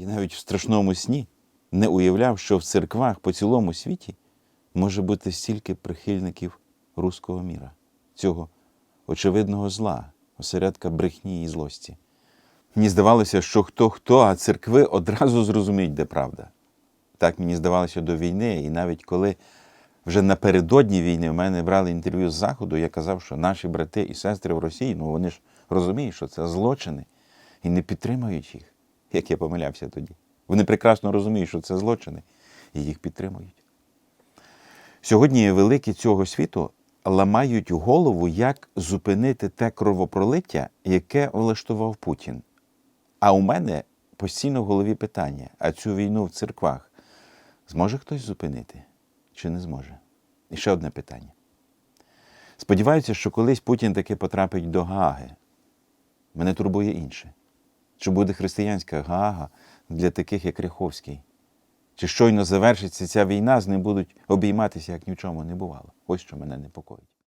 І навіть в страшному сні не уявляв, що в церквах по цілому світі може бути стільки прихильників руського міра, цього очевидного зла, осередка брехні і злості. Мені здавалося, що хто хто, а церкви одразу зрозуміють, де правда. Так мені здавалося до війни, і навіть коли вже напередодні війни в мене брали інтерв'ю з Заходу, я казав, що наші брати і сестри в Росії, ну вони ж розуміють, що це злочини і не підтримують їх, як я помилявся тоді. Вони прекрасно розуміють, що це злочини, і їх підтримують. Сьогодні великі цього світу ламають голову, як зупинити те кровопролиття, яке влаштував Путін. А у мене постійно в голові питання: а цю війну в церквах зможе хтось зупинити чи не зможе? І ще одне питання. Сподіваюся, що колись Путін таки потрапить до Гааги. Мене турбує інше. Чи буде християнська Гаага для таких, як Ряховський? Чи щойно завершиться ця війна, з ним будуть обійматися, як ні не бувало? Ось що мене непокоїть.